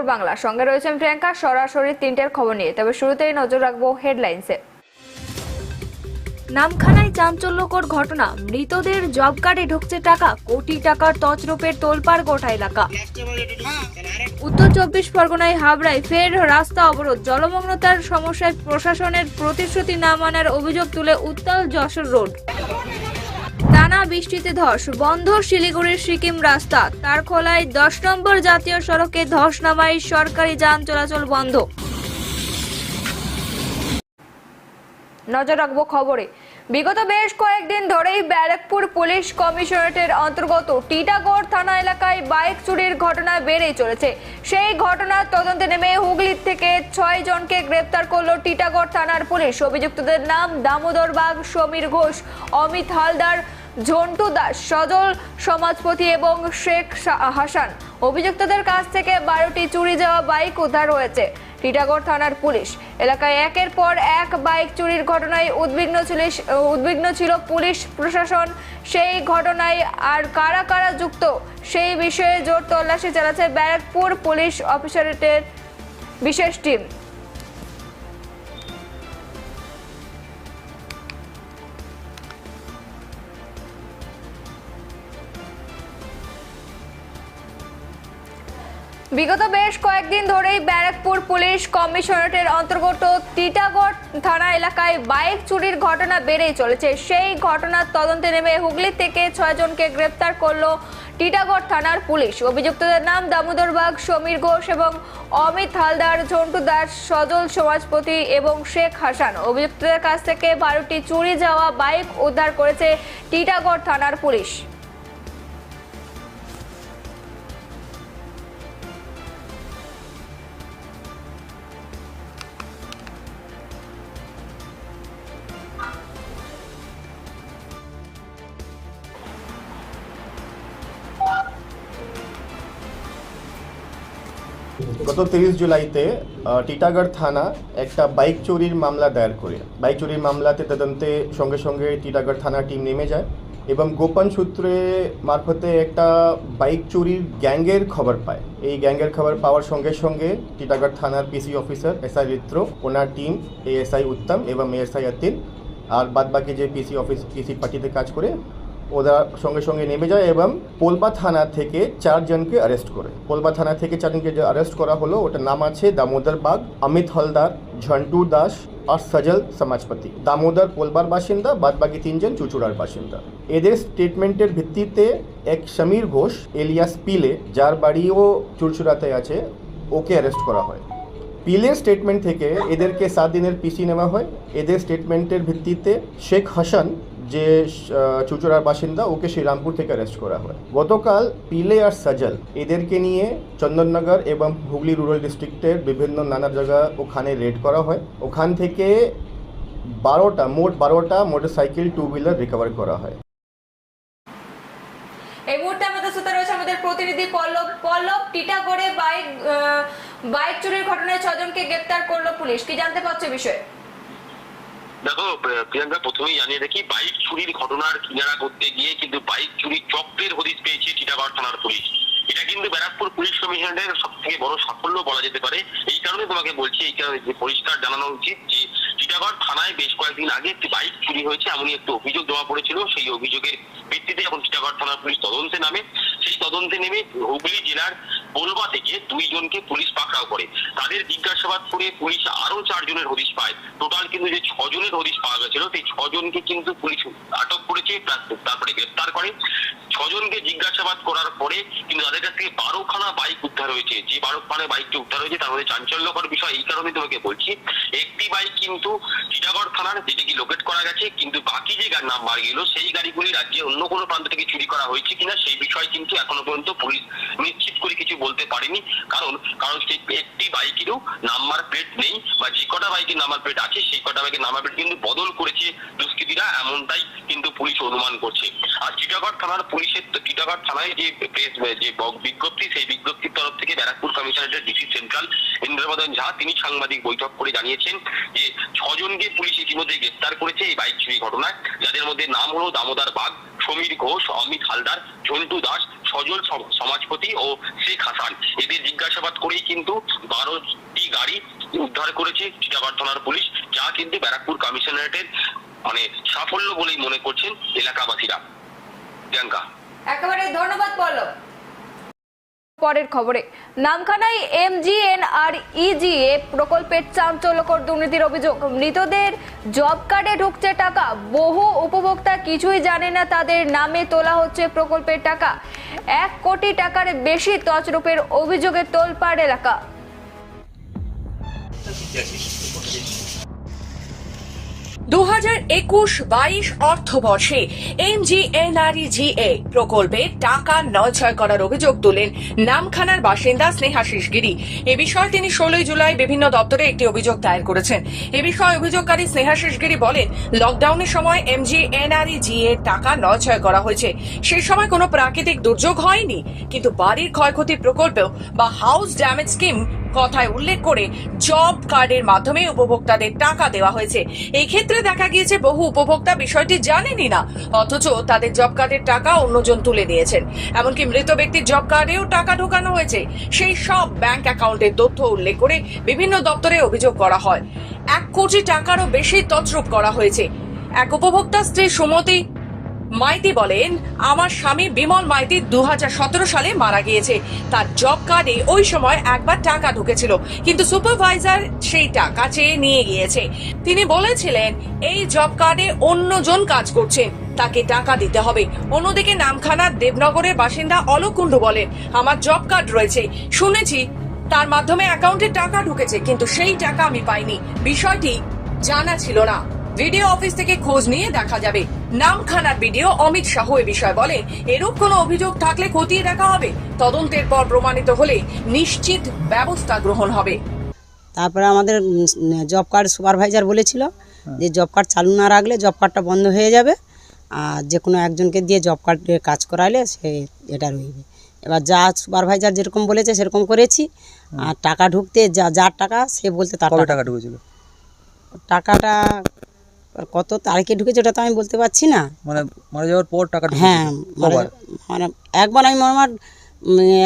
খবর বাংলা। সঙ্গে রয়েছেন প্রিয়াঙ্কা, সরাসরি তিনটের খবর নিয়ে। তবে শুরুতেই নজর রাখব হেডলাইন্সে। নামখানায় চাঞ্চল্যকর ঘটনা। মৃতদের জব কার্ডে ঢুকছে টাকা। কোটি টাকার তছরূপের তোলপাড় গোটা এলাকা। উত্তর চব্বিশ পরগনায় হাবড়ায় ফের রাস্তা অবরোধ। জলমগ্নতার সমস্যায় প্রশাসনের প্রতিশ্রুতি না মানার অভিযোগ তুলে উত্তাল যশোর রোড। টানা বৃষ্টিতে ধস বন্ধ শিলিগুড়ির সিকিম রাস্তা তার খোলায় দশ নম্বর জাতীয় সড়কে ধস নামায় সরকারি যান চলাচল বন্ধ। নজর রাখব খবরে। বিগত বেশ কয়েকদিন ধরেই ব্যারাকপুর পুলিশ কমিশনারেটের অন্তর্গত টিটাগড় থানা এলাকায় বাইক চুরির ঘটনা বেড়েই চলেছে। সেই ঘটনার তদন্তে নেমে হুগলির থেকে ছয় জনকে গ্রেপ্তার করল টিটাগড় থানার পুলিশ। অভিযুক্তদের নাম দামোদর বাগ, সমীর ঘোষ, অমিত হালদার, ঝন্টু দাস, সজল সমাজপতি এবং শেখ হাসান। অভিযুক্তদের কাছ থেকে বারোটি চুরি যাওয়া বাইক উদ্ধার হয়েছে। টিটাগড় থানার পুলিশ। এলাকায় একের পর এক বাইক চুরির ঘটনায় উদ্বিগ্ন ছিল উদ্বিগ্ন ছিল পুলিশ প্রশাসন। সেই ঘটনায় আর কারা কারা যুক্ত, সেই বিষয়ে জোর তল্লাশি চালাচ্ছে ব্যারাকপুর পুলিশ অফিসারেটের বিশেষ টিম। বিগত বেশ কয়েকদিন ধরেই ব্যারাকপুর পুলিশ কমিশনারেটের অন্তর্গত টিটাগড় থানা এলাকায় বাইক চুরির ঘটনা বেড়েই চলেছে। সেই ঘটনার তদন্তে নেমে হুগলি থেকে ছয়জনকে গ্রেপ্তার করল টিটাগড় থানার পুলিশ। অভিযুক্তদের নাম দামোদর বাগ, সমীর ঘোষ এবং অমিত হালদার, ঝন্টু দাস, সজল সমাজপতি এবং শেখ হাসান। অভিযুক্তদের কাছ থেকে বারোটি চুরি যাওয়া বাইক উদ্ধার করেছে টিটাগড় থানার পুলিশ। তিরিশ জুলাইতে টিটাগড় থানা একটা বাইক চুরির মামলা দায়ের করে। বাইক চুরির মামলাতে তদন্তে সঙ্গে সঙ্গে টিটাগড় থানা টিম নেমে যায় এবং গোপন সূত্রে মারফতে একটা বাইক চুরির গ্যাংয়ের খবর পায়। এই গ্যাংয়ের খবর পাওয়ার সঙ্গে সঙ্গে টিটাগড় থানার পিসি অফিসার এসআই মিত্র ওনার টিম এএসআই উত্তম এবং এএসআই আতিল আর বাদবাকি যে পিসি অফিস পিসি পার্টিতে কাজ করে ওরা সঙ্গে সঙ্গে নেমে যায় এবং পোলবা থানা থেকে চারজনকে অ্যারেস্ট করে। পোলবা থানা থেকে চারজনকে যে অ্যারেস্ট করা হলো, ওটার নাম আছে দামোদর বাগ, অমিত হলদার, ঝন্টু দাস আর সজল সমাজপতি। দামোদর পোলবার বাসিন্দা, বাদবাকি তিনজন চুচুড়ার বাসিন্দা। এদের স্টেটমেন্টের ভিত্তিতে এক সমীর ঘোষ, এলিয়াস পিলে, যার বাড়িও চুরচুড়াতে আছে, ওকে অ্যারেস্ট করা হয়। পিলের স্টেটমেন্ট থেকে এদেরকে সাত দিনের পিসি নেওয়া হয়। এদের স্টেটমেন্টের ভিত্তিতে শেখ হাসান যে চুচুড়ার বাসিন্দা, ওকে শ্রীরামপুর থেকে অ্যারেস্ট করা হয়। গতকাল পিলে আর সাজল এদেরকে নিয়ে চন্দননগর এবং হুগলি রুরাল ডিস্ট্রিক্টের বিভিন্ন নানা জায়গা ওখানে রেড করা হয়। ওখান থেকে বারোটা, মোট বারোটা মোটরসাইকেল টু হুইলার রিকভার করা হয়। এই মুহূর্তে আমাদের সাথে রয়েছে আমাদের প্রতিনিধি পল্লব। পল্লব টিটাগড়ে বাইক বাইক চুরির ঘটনায় ছজনকে গ্রেপ্তার করল পুলিশ। কি জানতে পারছ বিষয়ে? দেখো, প্রিয়- প্রিয়াঙ্কা, প্রথমেই জানিয়ে দেখি, বাইক চুরির ঘটনার কিনারা করতে গিয়ে কিন্তু বাইক চুরির চক্রের হদিস পেয়েছে টিটাগড় থানার পুলিশ। এটা কিন্তু ব্যারাকপুর পুলিশ কমিশনারের সব থেকে বড় সাফল্য বলা যেতে পারে। এই কারণে তোমাকে বলছি, এই কারণে পরিষ্কার জানানো উচিত যে টিটাগড় থানায় বেশ কয়েকদিন আগে একটি বাইক চুরি হয়েছে, এমনই একটি অভিযোগ জমা পড়েছিল। সেই অভিযোগের ভিত্তিতে এখন টিটাগড় থানার পুলিশ তদন্তে নামে। সেই তদন্তে নেমে হুগলি জেলার বোলবা থেকে দুইজনকে পুলিশ পাকড়াও করে। তাদের জিজ্ঞাসাবাদ করে পুলিশ আরও চারজনের হদিশ পায়। টোটাল কিন্তু যে ছজনের হদিশ পাওয়া গেছিল, সেই ছজনকে কিন্তু পুলিশ আটক করেছে তারপরে গ্রেপ্তার করে। ছজনকে জিজ্ঞাসাবাদ করার পরে কিন্তু তাদের কাছ থেকে বারোখানা বাইক উদ্ধার হয়েছে। যে বারোখানা বাইকটি উদ্ধার হয়েছে, তার মধ্যে চাঞ্চল্যকর বিষয় এই কারণে তোমাকে বলছি। একটি বাইক কিন্তু টিটাগড় থানার যেটা কি লোকেট করা গেছে, কিন্তু বাকি যে নাম্বার গেল সেই গাড়িগুলি রাজ্যে অন্য কোনো প্রান্ত থেকে চুরি করা হয়েছে কিনা, সেই বিষয় কিন্তু এখনও পর্যন্ত পুলিশ নিশ্চিত করে কিছু বলতে পারেনি। কারণ কারণ সেই একটি বাইকেরও নাম্বার প্লেট নেই, বা যে কটা বাইকের নাম্বার প্লেট আছে, সেই কটা বাইকের নাম্বার প্লেট কিন্তু বদল করেছে দুষ্কৃতীরা, এমনটাই কিন্তু পুলিশ অনুমান করছে। আর টিটাগড় থানার পুলিশের তো টিটাগড় থানায় যে প্রেস যে বিজ্ঞপ্তি, সেই বিজ্ঞপ্তির তরফ থেকে ব্যারাকপুর কমিশনারেটের ডিসি সেন্ট্রাল ইন্দ্রমদন ঝা তিনি সাংবাদিক বৈঠক করে জানিয়েছেন যে ছজনকে পুলিশ ইতিমধ্যে গ্রেপ্তার করেছে এই বাইক চুরি ঘটনায়। যাদের মধ্যে নাম হলো দামোদর বাগ, সমীর ঘোষ, অমিত হালদার, ঝন্টু দাস, সজল সমাজপতি ও শেখ হাসান। এদের জিজ্ঞাসাবাদ করেই কিন্তু বারোটি গাড়ি উদ্ধার করেছে চিটাগড় থানার পুলিশ, যা কিন্তু ব্যারাকপুর কমিশনারেটের মানে সাফল্য বলেই মনে করছেন এলাকাবাসীরা। প্রিয়াঙ্কা। একেবারে ধন্যবাদ, পল্লব। পরের খবরে, নামখানায় এমজিএনআর ইজিএ প্রকল্পের চাঞ্চল্যকর দুর্নীতির অভিযোগ। মৃতদের জব কার্ডে ঢুকছে টাকা। বহু উপভোক্তা কিছুই জানে না তাদের নামে তোলা হচ্ছে প্রকল্পের টাকা। এক কোটি টাকার বেশি তছরূপের অভিযোগে তোলপাড় এলাকা। দু একুশ বাইশ অর্থবর্ষে এমজিএনআরইজিএ প্রকল্পে টাকা নয়ছয় করার অভিযোগ তোলেন নামখানার বাসিন্দা স্নেহাশিস গিরি এ বিষয়ে তিনি ষোলোই জুলাই বিভিন্ন দপ্তরে একটি অভিযোগ দায়ের করেছেন। এ বিষয়ে অভিযোগকারী স্নেহাশিস গিরি বলেন, লকডাউনের সময় এমজিএনআরইজিএ টাকা নয়ছয় করা হয়েছে। সেই সময় কোনো প্রাকৃতিক দুর্যোগ হয়নি, কিন্তু বাড়ির ক্ষয়ক্ষতি প্রকল্পেও বা হাউস ড্যামেজ স্কিম কথায় উল্লেখ করে জব কার্ডের মাধ্যমে উপভোক্তাদের টাকা দেওয়া হয়েছে। এই ক্ষেত্রে দেখা গিয়েছে বহু উপভোক্তা বিষয়টি জানেনই না, অথচ তাদের জব কার্ডের টাকা অন্যজন তুলে নিয়েছেন এমনকি মৃত ব্যক্তির জব কার্ডেও টাকা ঢোকানো হয়েছে। সেই সব ব্যাংক অ্যাকাউন্টের তথ্য উল্লেখ করে বিভিন্ন দপ্তরে অভিযোগ করা হয়। এক কোটি টাকারও বেশি তছরূপ করা হয়েছে। এক উপভোক্তা স্ত্রী সুমতি মাইতি বলেন, আমার স্বামী বিমল মাইতি দু হাজার সতেরো সালে মারা গিয়েছে। তার জব কার্ডে ওই সময় একবার টাকা ঢুকেছিল, কিন্তু সুপারভাইজার সেই টাকা চেয়ে নিয়ে গিয়েছে। তিনি বলেছিলেন, এই জব কার্ডে অন্যজন কাজ করছে, তাকে টাকা দিতে হবে। অন্যদিকে নামখানার দেবনগরের বাসিন্দা অলোক কুণ্ডু বলেন, আমার জব কার্ড রয়েছে। শুনেছি, তার মাধ্যমে অ্যাকাউন্টে টাকা ঢুকেছে, কিন্তু সেই টাকা আমি পাইনি। বিষয়টি জানা ছিল না। ভিডিও অফিস থেকে খোঁজ নিয়ে দেখা যাবে। নামখানার ভিডিও অমিত শাহ এ বিষয়ে বলেন এরূপ কোনো অভিযোগ থাকলে খতিয়ে দেখা হবে। তদন্তের পর প্রমাণিত হলে নিশ্চিত ব্যবস্থা গ্রহণ হবে। তারপরে আমাদের জব কার্ড সুপারভাইজার বলেছিল যে জব কার্ড চালু না রাখলে জব কার্ডটা বন্ধ হয়ে যাবে আর যে কোনো একজনকে দিয়ে জব কার্ডে কাজ করাইলে সে এটা রইবে। এবার যা সুপারভাইজার যেরকম বলেছে সেরকম করেছি। আর টাকা ঢুকতে যা যার টাকা সে বলতে তার টাকা ঢুকেছিল? টাকাটা কত তারিখে ঢুকেছে ওটা তো আমি বলতে পারছি না। মানে মারা যাওয়ার পর টাকা হ্যাঁ মানে মানে একবার আমি আমার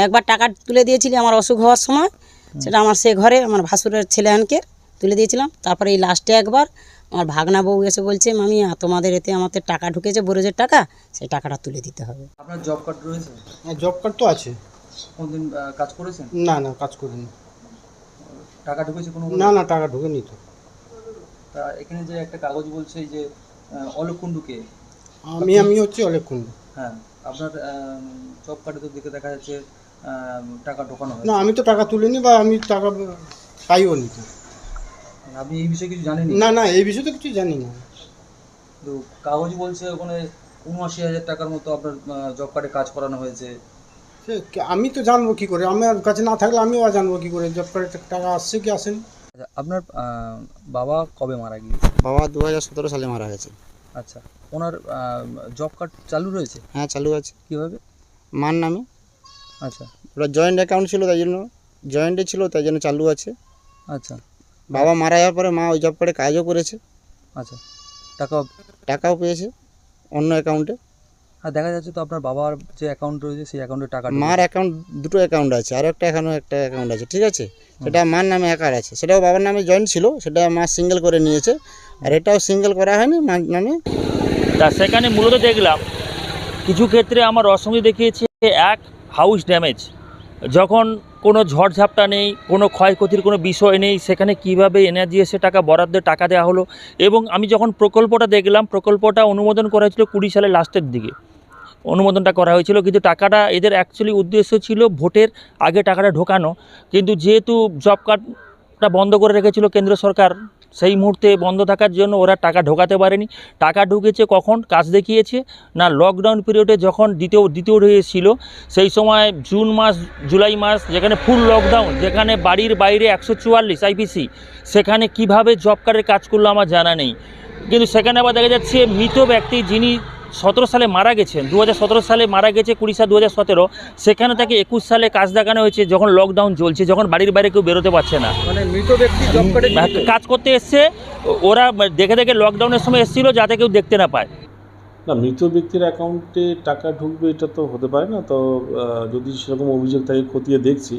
একবার টাকা তুলে দিয়েছিলি আমার অসুখ হওয়ার সময়। সেটা আমার সে ঘরে আমার ভাসুরের ছেলে আনকে তুলে দিয়েছিলাম। তারপরে এই লাস্টে একবার আমার ভাগনা বউ এসে বলছে মামি তোমাদের এতে আমাদের টাকা ঢুকেছে বরোজের টাকা সেই টাকাটা তুলে দিতে হবে। আপনার জব কার্ড রয়েছে? হ্যাঁ জব কার্ড তো আছে। কোনদিন কাজ করেছেন? না না কাজ করিনি। টাকা ঢুকেছে কোনো না না টাকা ঢোকেনি তো। তা এখানে যে একটা কাগজ বলছে যে অলোক কুণ্ডুকে আমি আমি হচ্ছে অনেক কুণ্ডু হ্যাঁ আপনার জব কার্ডে তো দেখে দেখা যাচ্ছে টাকা ঢোকানো না আমি তো টাকা তুলিনি বা আমি টাকা পাইও নি আপনি এই বিষয়ে কিছু জানেন না না এই বিষয়ে তো কিছু জানি না। তো কাগজ বলছে ওখানে উনআশি হাজার টাকার মতো আপনার জব কার্ডে কাজ করানো হয়েছে। আমি তো জানব কি করে? আমার কাছে না থাকলে আমিও আর জানব কি করে? জব কার্ডে টাকা আসছে কি আসেনি? আপনার বাবা কবে মারা গিয়েছে? বাবা দু হাজার সতেরো সালে মারা গেছে। আচ্ছা ওনার জব কার্ড চালু রয়েছে? হ্যাঁ চালু আছে। কীভাবে? মার নামে। আচ্ছা। ওটা জয়েন্ট অ্যাকাউন্ট ছিল তাই জন্য জয়েন্টে ছিল তাই জন্য চালু আছে। আচ্ছা। বাবা মারা যাওয়ার পরে মা ওই জব কার্ডে কাজও করেছে। আচ্ছা। টাকা টাকাও পেয়েছে অন্য অ্যাকাউন্টে আর দেখা যাচ্ছে তো আপনার বাবার যে অ্যাকাউন্ট রয়েছে সেই অ্যাকাউন্টে টাকা মার অ্যাকাউন্ট দুটো অ্যাকাউন্ট আছে আর একটা এখানেও একটা অ্যাকাউন্ট আছে ঠিক আছে? সেটা মার নামে একার আছে সেটাও বাবার নামে জয়েন্ট ছিল সেটা মা সিঙ্গেল করে নিয়েছে আর এটাও সিঙ্গেল করা হয়নি মার নামে। তা সেখানে মূলত দেখলাম কিছু ক্ষেত্রে আমার অসঙ্গে দেখিয়েছে এক হাউস ড্যামেজ যখন কোনো ঝড়ঝাপটা নেই কোনো ক্ষয়ক্ষতির কোনো বিষয় নেই সেখানে কীভাবে এনার্জি এসে টাকা বরাদ্দে টাকা দেওয়া হলো এবং আমি যখন প্রকল্পটা দেখলাম প্রকল্পটা অনুমোদন করা হয়েছিল কুড়ি সালের লাস্টের দিকে। অনুমোদনটা করা হয়েছিল, কিন্তু টাকাটা এদের অ্যাকচুয়ালি উদ্দেশ্য ছিল ভোটের আগে টাকাটা ঢোকানো। কিন্তু যেহেতু জব কার্ডটা বন্ধ করে রেখেছিল কেন্দ্র সরকার, সেই মুহূর্তে বন্ধ থাকার জন্য ওরা টাকা ঢোকাতে পারেনি। টাকা ঢুকেছে কখন? কাজ দেখিয়েছে। না লকডাউন পিরিয়ডে যখন দ্বিতীয় দ্বিতীয় হয়েছিল সেই সময় জুন মাস জুলাই মাস, যেখানে ফুল লকডাউন যেখানে বাড়ির বাইরে একশো চুয়াল্লিশ আইপিসি সেখানে কীভাবে জব কার্ডের কাজ করল আমার জানা নেই। কিন্তু সেখানে আবার দেখা যাচ্ছে মৃত ব্যক্তি যিনি সতেরো সালে মারা গেছেন দু হাজার সতেরো সালে মারা গেছে কুড়ি সাল দু সতেরো সেখানে তাকে একুশ সালে কাজ দেখানো হয়েছে যখন লকডাউন চলছে যখন বাড়ির বাইরে কেউ বেরোতে পারছে না। মানে মৃত ব্যক্তি জব কার্ডে কাজ করতে এসছে ওরা দেখে দেখে লকডাউনের সময় এসেছিল যাতে কেউ দেখতে না পায়। না মৃত ব্যক্তির অ্যাকাউন্টে টাকা ঢুকবে এটা তো হতে পারে না তো যদি সেরকম অভিযোগ থাকে খতিয়ে দেখছি।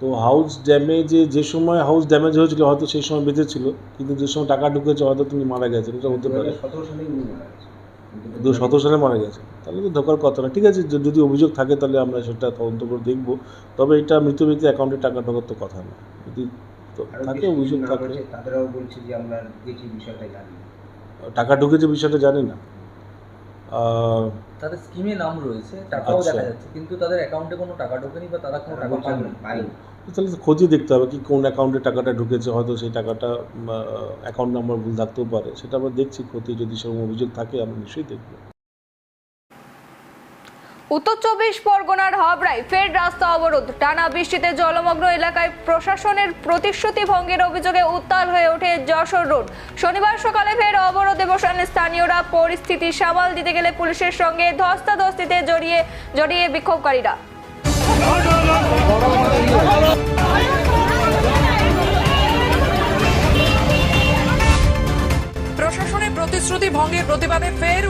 তো হাউস ড্যামেজে যে সময় হাউস ড্যামেজ হয়েছিল হয়তো সেই সময় বেঁচে ছিল কিন্তু যে সময় টাকা ঢুকেছে হয়তো তুমি মারা গেছেন এটা হতে পারে। দু সতেরো সালে মারা গেছে। তাহলে তো ধোকার কথা না। ঠিক আছে যদি অভিযোগ থাকে তাহলে আমরা সেটা তদন্ত করে দেখব। তবে এটা মৃত ব্যক্তির অ্যাকাউন্টে টাকা ঢোকার তো কথা না। যদি থাকে অভিযোগ থাকে। তাদেরও বলছে যে আমরা দেখি বিষয়টা জানি টাকা ঢুকেছে বিষয়টা জানি না। তাদের স্কিমে নাম রয়েছে টাকাও আচ্ছা। দেখা যাচ্ছে কিন্তু তাদের অ্যাকাউন্টে কোনো টাকা ঢোকেনি বা তারা কোনো টাকা পায়নি। তাহলে তো খতিয়ে দেখতে হবে কি কোন অ্যাকাউন্টে টাকাটা ঢুকেছে হয়তো সেই টাকাটা অ্যাকাউন্ট নাম্বার ভুল থাকতেও পারে। সেটা আমরা দেখছি ক্ষতি যদি সেরকম অভিযোগ থাকে আমরা নিশ্চয়ই দেখব। উত্তর চব্বিশ পরগনার হাবড়ায় ফের রাস্তা অবরোধ। টানা বৃষ্টিতে জলমগ্ন এলাকায় প্রশাসনের প্রতিশ্রুতি ভঙ্গের অভিযোগে উত্তাল হয়ে ওঠে যশোর রোড। শনিবার সকালে ফের অবরোধে বসান স্থানীয়রা। পরিস্থিতি সামাল দিতে গেলে পুলিশের সঙ্গে ধস্তাধস্তিতে জড়িয়ে জড়িয়ে বিক্ষোভকারীরা। প্রশাসনের প্রতিশ্রুতি ভঙ্গের প্রতিবাদে ফের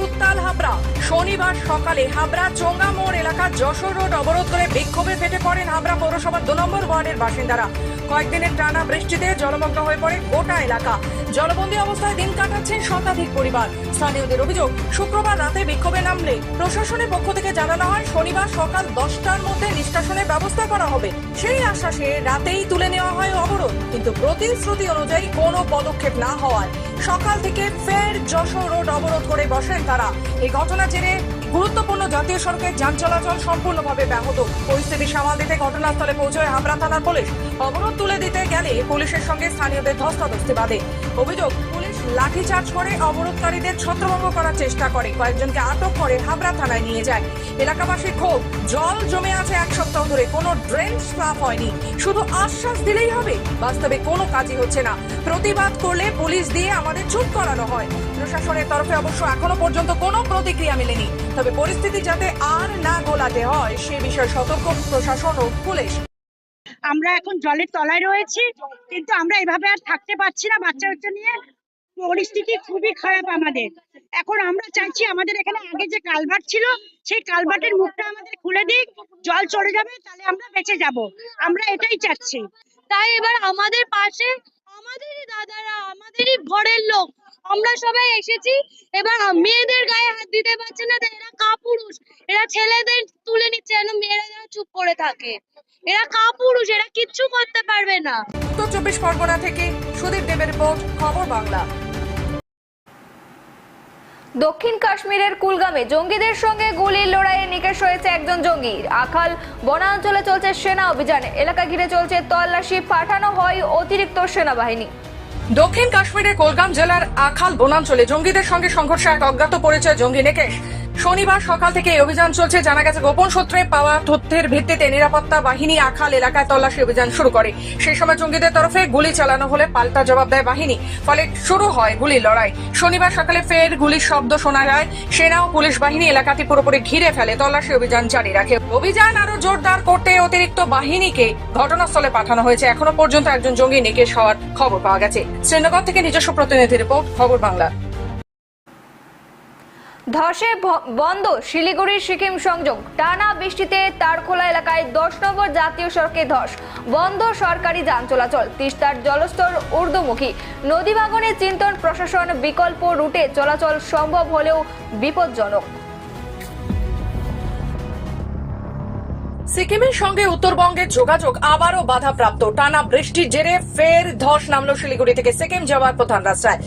হাবড়া। শনিবার সকালে হাবড়া চোঙ্গা মোড় এলাকার যশোর রোড অবরোধ করে বিক্ষোভে ফেটে পড়েন হাবড়া পৌরসভার দু নম্বর ওয়ার্ডের বাসিন্দারা। কয়েকদিনের টানা বৃষ্টিতে জলমগ্ন হয়ে পড়ে গোটা এলাকা। জলবন্দী অবস্থায় দিন কাটাচ্ছেন শতাধিক পরিবার। স্থানীয়দের অভিযোগ, শুক্রবার রাতে বিক্ষোভে নামলে প্রশাসনের পক্ষ থেকে জানানো হয়, শনিবার সকাল দশটার মধ্যে নিষ্কাশনের ব্যবস্থা করা হবে। সেই আশ্বাসে রাতেই তুলে নেওয়া হয় অবরোধ। কিন্তু প্রতিশ্রুতি অনুযায়ী কোনো পদক্ষেপ না হওয়ায় সকাল থেকে ফের যশোর রোড অবরোধ করে বসেন তারা। এই ঘটনা জেনে গুরুত্বপূর্ণ জাতীয় সড়কের যান চলাচল সম্পূর্ণভাবে ব্যাহত। পরিস্থিতি সামাল দিতে ঘটনাস্থলে পৌঁছয় হামরা থানার পুলিশ। অবরোধ তুলে দিতে গেলে পুলিশের সঙ্গে স্থানীয়দের ধস্তাধস্তি বাঁধে। অভিযোগ লাঠিচার্জ করে অবরোধকারীদের ছত্রভঙ্গ করার চেষ্টা করে। কয়েকজনকে আটক করে হাবড়া থানায় নিয়ে যায়। এলাকাবাসী ক্ষোভ। জল জমে আছে এক সপ্তাহ ধরে। কোনো ড্রেন সাফ হয়নি। শুধু আশ্বাস দিলেই হবে। বাস্তবে কোনো কাজই হচ্ছে না। প্রতিবাদ করলে পুলিশ দিয়ে আমাদের চুপ করানো হয়। প্রশাসনের তরফে অবশ্য এখনও পর্যন্ত কোনো প্রতিক্রিয়া মেলেনি। তবে পরিস্থিতি যাতে আর না গোলাতে হয়, সে বিষয়ে সতর্ক প্রশাসন ও পুলিশ। আমরা এখন জলের তলায় রয়েছি, কিন্তু আমরা এভাবে আর থাকতে পারছি না বাচ্চা বাচ্চা নিয়ে। পরিস্থিতি খুবই খারাপ আমাদের। এখন আমরা চাইছি আমাদের এখানে আগে যে কালভার্ট ছিল সেই কালভার্টের মুখটা আমাদের খুলে দিক জল চলে যাবে তাহলে আমরা বেঁচে যাব। আমরা এটাই চাচ্ছি। তাই এবার আমাদের পাশে আমাদেরই দাদারা আমাদেরই ঘরের লোক আমরা সবাই এসেছি। এবার মেয়েদের গায়ে হাত দিতে পারছে না তাই এরা কাপুরুষ। এরা ছেলেদের তুলে নিচ্ছে যেন মেয়েরা যেন চুপ করে থাকে। এরা কাপুরুষ এরা কিচ্ছু করতে পারবে না। উত্তর চব্বিশ পরগনা থেকে সুদীপ দেবের রিপোর্ট খবর বাংলা। দক্ষিণ কাশ্মীরের কুলগামে জঙ্গিদের সঙ্গে গুলির লড়াইয়ে নিকেশ হয়েছে একজন জঙ্গি। আখাল বনাঞ্চলে চলছে সেনা অভিযান। এলাকা ঘিরে চলছে তল্লাশি, পাঠানো হয় অতিরিক্ত সেনাবাহিনী। দক্ষিণ কাশ্মীরের কোলগাম জেলার আখাল বনাঞ্চলে জঙ্গিদের সঙ্গে সংঘর্ষে এক অজ্ঞাত পরিচয় জঙ্গি নিকেশ। শনিবার সকাল থেকে এই অভিযান চলছে। জানা গেছে গোপন সূত্রে পাওয়া তথ্যের ভিত্তিতে নিরাপত্তা বাহিনী আখাল এলাকায় তল্লাশি অভিযান শুরু করে। সেই সময় জঙ্গিদের তরফে গুলি চালানো হলে পাল্টা জবাব দেয় বাহিনী। ফলে শুরু হয় গুলির লড়াই। শনিবার সকালে ফের গুলির শব্দ শোনা যায়। সেনা ও পুলিশ বাহিনী এলাকাটি পুরোপুরি ঘিরে ফেলে, তল্লাশি অভিযান জারি রাখে। অভিযান আরও জোরদার করতে অতিরিক্ত বাহিনীকে ঘটনাস্থলে পাঠানো হয়েছে। এখনও পর্যন্ত একজন জঙ্গি নিকেশ হওয়ার খবর পাওয়া গেছে। শ্রীনগর থেকে নিজস্ব প্রতিনিধি রিপোর্ট, খবর বাংলা। ধসে বন্ধ শিলিগুড়ির সিকিম সংযোগ। টানা বৃষ্টিতে তারখোলা এলাকায় দশ নম্বর জাতীয় সড়কে ধস। বন্ধ সরকারি যান চলাচল। তিস্তার জলস্তর ঊর্ধ্বমুখী। নদী ভাঙনে চিন্তন প্রশাসন বিকল্প রুটে চলাচল সম্ভব হলেও বিপজ্জনক। সিকিমের সঙ্গে উত্তরবঙ্গের যোগাযোগ আবারও বাধাপ্রাপ্ত। টানা বৃষ্টির জেরে ফের ধস নামলো শিলিগুড়ি থেকে। সিকিম যাওয়ার প্রধান রাস্তায়।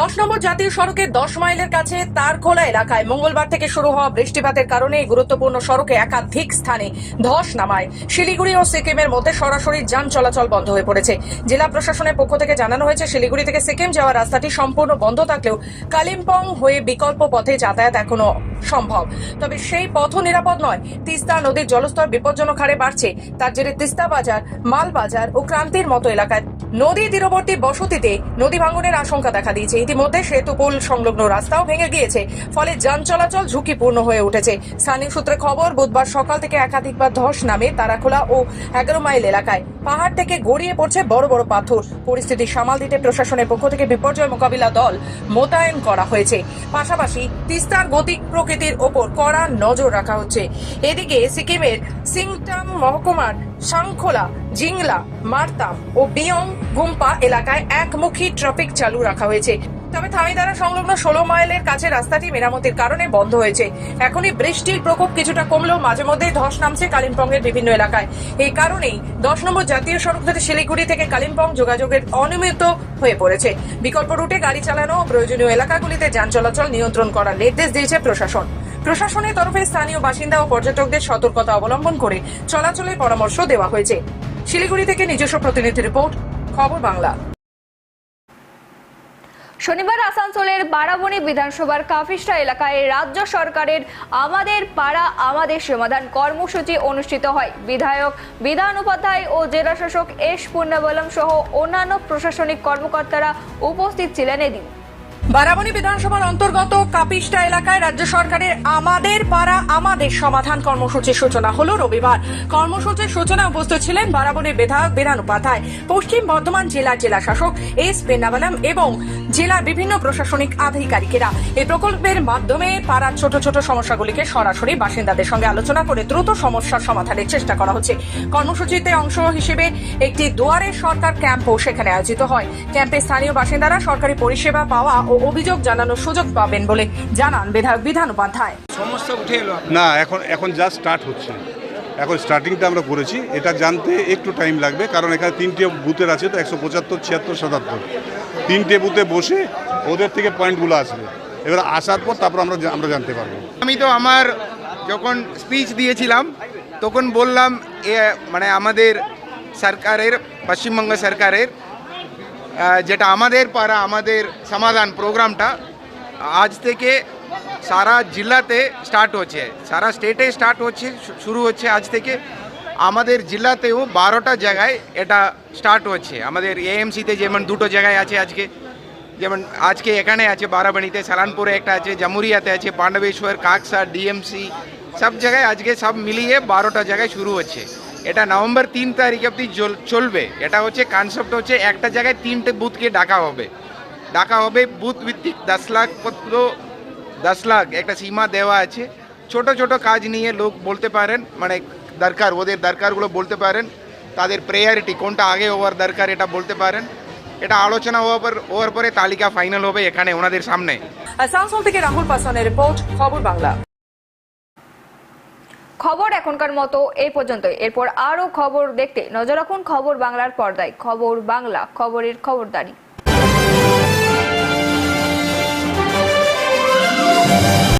দশ নম্বর জাতীয় সড়কের দশ মাইলের কাছে তারখোলা এলাকায় মঙ্গলবার থেকে শুরু হওয়া বৃষ্টিপাতের কারণে এই গুরুত্বপূর্ণ সড়কে একাধিক স্থানে ধস নামায়। শিলিগুড়ি ও সিকিমের মধ্যে সরাসরি যান চলাচল বন্ধ হয়ে পড়েছে। জেলা প্রশাসনের পক্ষ থেকে জানানো হয়েছে, শিলিগুড়ি থেকে সিকিম যাওয়ার রাস্তাটি সম্পূর্ণ বন্ধ থাকলেও কালিম্পং হয়ে বিকল্প পথে যাতায়াত এখনও সম্ভব। তবে সেই পথও নিরাপদ নয়। তিস্তা নদীর জলস্তর বিপজ্জনক হারে বাড়ছে। তার জেরে তিস্তা বাজার মাল বাজার ও ক্রান্তির মতো এলাকায় নদী তীরবর্তী বসতিতে নদী ভাঙনের আশঙ্কা দেখা দিয়েছে। ইতিমধ্যে সেতু পুল সংলগ্ন রাস্তাও ভেঙে গিয়েছে। ফলে যান চলাচল ঝুঁকিপূর্ণ হয়ে উঠেছে। স্থানীয় সূত্রে খবর, বুধবার সকাল থেকে একাধিকবার ধস নামে তারাখোলা ও এগারো মাইল এলাকায়। পাহাড় থেকে গড়িয়ে পড়ছে বড় বড় পাথর। পরিস্থিতি সামাল দিতে প্রশাসনের পক্ষ থেকে বিপর্যয় মোকাবিলা দল মোতায়েন করা হয়েছে। পাশাপাশি তিস্তার গতি প্রকৃতির ওপর কড়া নজর রাখা হচ্ছে। এদিকে সিকিমের সিংটাম মহকুমার সাংখোলা, জিংলা, মারতাম ও বিয়ং গুম্পা এলাকায় একমুখী ট্রাফিক চালু রাখা হয়েছে। তবে থামিদারা সংলগ্ন ষোলো মাইলের কাছে রাস্তাটি মেরামতির কারণে বন্ধ হয়েছে। এখনই বৃষ্টির প্রকোপ কিছুটা কমলেও মাঝে মধ্যে ধস নামছে কালিম্পংয়ের বিভিন্ন এলাকায়। এই কারণেই দশ নম্বর জাতীয় সড়ক ধরে শিলিগুড়ি থেকে কালিম্পং যোগাযোগের অনিয়মিত হয়ে পড়েছে। বিকল্প রুটে গাড়ি চালানো প্রয়োজনীয় এলাকাগুলিতে যান চলাচল নিয়ন্ত্রণ করার নির্দেশ দিয়েছে প্রশাসন। প্রশাসনের তরফে স্থানীয় বাসিন্দা ও পর্যটকদের সতর্কতা অবলম্বন করে চলাচলের পরামর্শ দেওয়া হয়েছে। শিলিগুড়ি থেকে নিজস্ব প্রতিনিধি রিপোর্ট, খবর বাংলা। শনিবার আসানসোলের বারাবণী বিধানসভার কাফিস্টা এলাকায় রাজ্য সরকারের আমাদের পাড়া, আমাদের সমাধান কর্মসূচি অনুষ্ঠিত হয়। বিধায়ক, বিধান উপাধ্যায় ও জেলা শাসক এস পূর্ণবলম সহ অন্যান্য প্রশাসনিক কর্মকর্তারা উপস্থিত ছিলেন এদিন। বারাবণী বিধানসভার অন্তর্গত কাপিস্টা এলাকায় রাজ্য সরকারের আমাদের পাড়া, আমাদের সমাধান কর্মসূচির সূচনা হলো রবিবার। কর্মসূচির সূচনা উপস্থিত ছিলেন বারাবণীর বিধায়ক বিধান উপাধ্যায়, পশ্চিম বর্ধমান জেলার জেলা শাসক এস বেনাবালাম এবং জেলার বিভিন্ন প্রশাসনিক আধিকারিকেরা। এই প্রকল্পের মাধ্যমে পাড়ার ছোট ছোট সমস্যাগুলিকে সরাসরি বাসিন্দাদের সঙ্গে আলোচনা করে দ্রুত সমস্যার সমাধানের চেষ্টা করা হচ্ছে। কর্মসূচিতে অংশ হিসেবে একটি দুয়ারে সরকার ক্যাম্পও সেখানে আয়োজিত হয়। ক্যাম্পে স্থানীয় বাসিন্দারা সরকারি পরিষেবা পাওয়া ও অভিযোগ জানানোর সুযোগ পাবেন বলে জানান বিধায়ক বিধান উপাধ্যায়। না এখন এখন যা স্টার্ট হচ্ছে এখন স্টার্টিংটা আমরা করেছি এটা জানতে একটু টাইম লাগবে কারণ এখানে তিনটে বুথের আছে তো একশো পঁচাত্তর ছিয়াত্তর সাতাত্তর। তিনটে বুথে বসে ওদের থেকে পয়েন্টগুলো আসবে। এবার আসার পর তারপর আমরা আমরা জানতে পারব। আমি তো আমার যখন স্পিচ দিয়েছিলাম তখন বললাম এ মানে আমাদের সরকারের পশ্চিমবঙ্গ সরকারের যেটা আমাদের পাড়া, আমাদের সমাধান প্রোগ্রামটা আজ থেকে সারা জেলাতে স্টার্ট হচ্ছে। সারা স্টেটে স্টার্ট হচ্ছে শুরু হচ্ছে আজ থেকে। আমাদের জেলাতেও বারোটা জায়গায় এটা স্টার্ট হচ্ছে। আমাদের এএমসিতে যেমন দুটো জায়গায় আছে আজকে। যেমন আজকে এখানে আছে বারাবাড়িতে সালানপুরে একটা আছে, জামুরিয়াতে আছে, পাণ্ডবেশ্বর কাকসা ডিএমসি সব জায়গায় আজকে সব মিলিয়ে বারোটা জায়গায় শুরু হচ্ছে। এটা নভেম্বর তিন তারিখ চল- চলবে। এটা হচ্ছে কনসেপ্ট হচ্ছে একটা জায়গায় তিনটে বুথকে ডাকা হবে। ডাকা হবে বুথ ভিত্তিক দশ লাখ পত্র, দশ লাখ একটা সীমা দেওয়া আছে। ছোট ছোট কাজ নিয়ে লোক বলতে পারেন মানে দরকার, ওদের দরকারগুলো বলতে পারেন। তাদের প্রেয়ারিটি কোনটা আগে হওয়ার দরকার এটা বলতে পারেন। এটা আলোচনা হওয়ার পর, হওয়ার পরে তালিকা ফাইনাল হবে এখানে ওনাদের সামনে। আসানসোল থেকে রাহুল পাসওয়ানের রিপোর্ট, খবর বাংলা। খবর এখনকার মতো এই পর্যন্ত এরপর আরও খবর দেখতে নজর রাখুন খবর বাংলার পর্দায়। খবর বাংলা, খবরের খবরদারি।